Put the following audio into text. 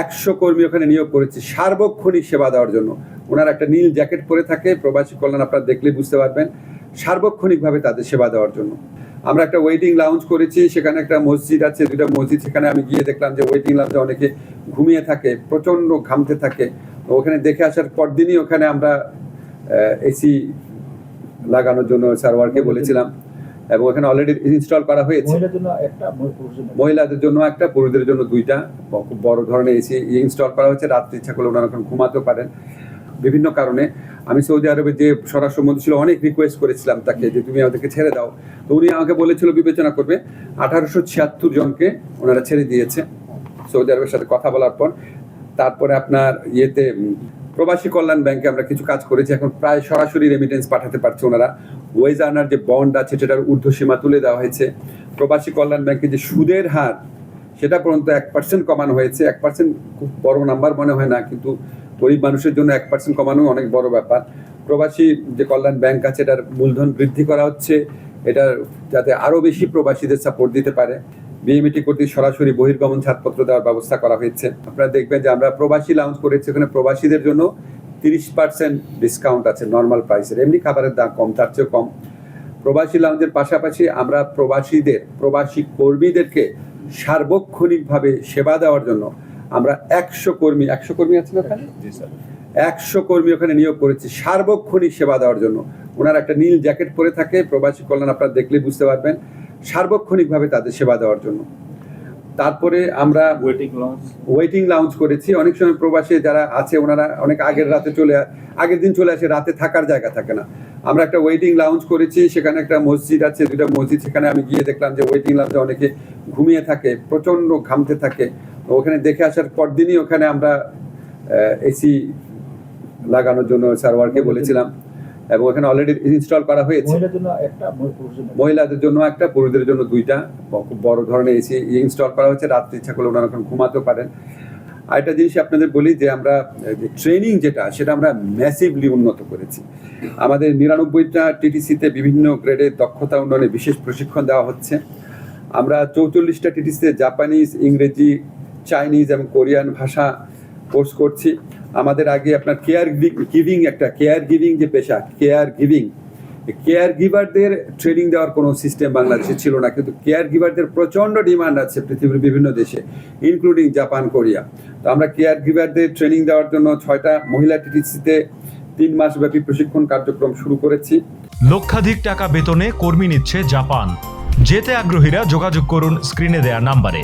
একশো কর্মী ওখানে নিয়োগ করেছি, সার্বক্ষণিক সেবা দেওয়ার জন্য। ওনার একটা নীল জ্যাকেট পরে থাকে, প্রবাসী কল্যাণ আপনারা দেখলে বুঝতে পারবেন, সার্বক্ষণিকভাবে তাদের সেবা দেওয়ার জন্য। আমরা একটা ওয়েটিং লাউঞ্জ করেছি, সেখানে একটা মসজিদ আছে দুটা মসজিদ, সেখানে আমি গিয়ে দেখলাম যে ওয়েটিং লাউঞ্জে অনেকে ঘুমিয়ে থাকে, প্রচণ্ড ঘামতে থাকে। ওখানে দেখে আসার পর দিনই ওখানে আমরা এসি লাগানোর জন্য সার্ভারকে বলেছিলাম। এবং ওখানে অলরেডি ইনস্টল করা হয়েছে। মহিলাদের জন্য একটা পুরুষদের জন্য। দুইটা। খুব বড় ধরনের এসি ইনস্টল করা হয়েছে। রাত্রি ইচ্ছা করলে ওনারা ওখানে ঘুমাতেও পারেন। বিভিন্ন কারণে। আমি সৌদি আরবে যে স্বরাষ্ট্রমন্ত্রী ছিল অনেক রিকোয়েস্ট করেছিলাম তাকে যে তুমি আমাদেরকে ছেড়ে দাও। তো উনি আমাকে বলেছিল বিবেচনা করবে। আঠারোশো ছিয়াত্তর জনকে ওনারা ছেড়ে দিয়েছে সৌদি আরবের সাথে কথা বলার পর। তারপরে আপনার ইয়েতে প্রবাসী কল্যাণ ব্যাংকে আমরা কিছু কাজ করেছি। এখন প্রায় সরাসরি রেমিটেন্স পাঠাতে পারছে ওনারা। ওয়েজ আর্নার যে বন্ড আছে, সেটার ঊর্ধ্বসীমা তুলে দেওয়া হয়েছে। প্রবাসী কল্যাণ ব্যাংকে যে সুদের হার, সেটা পর্যন্ত এক পার্সেন্ট কমানো হয়েছে। এক পার্সেন্ট খুব বড় নাম্বার মনে হয় না, কিন্তু গরিব মানুষের জন্য এক পার্সেন্ট কমানো অনেক বড় ব্যাপার। প্রবাসী যে কল্যাণ ব্যাংক আছে, এটার মূলধন বৃদ্ধি করা হচ্ছে। এটার যাতে আরও বেশি প্রবাসীদের সাপোর্ট দিতে পারে। বিএমইটি কর্তৃক সরাসরি বহির্গমন ছাড়পত্র দেওয়ার ব্যবস্থা করা হয়েছে। আপনারা দেখবেন যে আমরা প্রবাসী লাউঞ্জ করেছি ওখানে প্রবাসীদের জন্য তিরিশ পার্সেন্ট ডিসকাউন্ট আছে নর্মাল প্রাইসের এমনি খাবারের দাম কম তার চেয়েও কম। প্রবাসী লাউঞ্জের পাশাপাশি আমরা প্রবাসীদের প্রবাসী কর্মীদেরকে সার্বক্ষণিকভাবে সেবা দেওয়ার জন্য আমরা একশো কর্মী একশো কর্মী আছে না ওখানে? একশো কর্মী ওখানে নিয়োগ করেছি সার্বক্ষণিক সেবা দেওয়ার জন্য। ওনার একটা নীল জ্যাকেট পরে থাকে প্রবাসী কল্যাণ আপনারা দেখলে বুঝতে পারবেন। সার্বক্ষণিকভাবে তাদের সেবা দেওয়ার জন্য। তারপরে আমরা ওয়েটিং লঞ্চ ওয়েটিং লাউঞ্জ করেছি। অনেক সময় প্রবাসী যারা আছে ওনারা অনেক আগের রাতে চলে আগের দিন চলে আসে রাতে থাকার জায়গা থাকে না। আমরা একটা ওয়েটিং লাউঞ্জ করেছি সেখানে একটা মসজিদ আছে দুটা মসজিদ। সেখানে আমি গিয়ে দেখলাম যে ওয়েটিং লাউঞ্জে অনেকে ঘুমিয়ে থাকে প্রচণ্ড ঘামতে থাকে। ওখানে দেখে আসার পর দিনই ওখানে আমরা এসি লাগানোর জন্য সার্ভারকে বলেছিলাম। এবং ওখানে অলরেডি ইনস্টল করা হয়েছে। মহিলাদের জন্য একটা পুরুষদের জন্য। দুইটা। খুব বড় ধরনের এসি ইনস্টল করা হয়েছে। রাত্রি ইচ্ছা করলে ওনারা ওখানে ঘুমাতেও পারেন। আরেকটা জিনিস আপনাদের বলি যে আমরা ট্রেনিং যেটা সেটা আমরা ম্যাসিভলি উন্নত করেছি। আমাদের নিরানব্বইটা টিটিসিতে বিভিন্ন গ্রেডের দক্ষতা উন্নয়নে বিশেষ প্রশিক্ষণ দেওয়া হচ্ছে। আমরা চৌচল্লিশটা টিটিসিতে জাপানিজ ইংরেজি চাইনিজ এবং কোরিয়ান ভাষা কোর্স করছি। আমাদের আগে আপনার কেয়ার গিভিং একটা কেয়ার গিভিং যে পেশা কেয়ার গিভিং কেয়ার গিভারদের ট্রেনিং দেওয়ার কোনো সিস্টেম বাংলাদেশে ছিল না, কিন্তু কেয়ার গিভারদের প্রচণ্ড ডিমান্ড আছে পৃথিবীর বিভিন্ন দেশে ইনক্লুডিং জাপান কোরিয়া তো আমরা কেয়ার গিভারদের ট্রেনিং দেওয়ার জন্য ছয়টা মহিলা টিটিসিতে তিন মাস ব্যাপী প্রশিক্ষণ কার্যক্রম শুরু করেছি। লক্ষাধিক টাকা বেতনে কর্মী নিচ্ছে জাপান। যেতে আগ্রহীরা যোগাযোগ করুন স্ক্রিনে দেয়া নাম্বারে।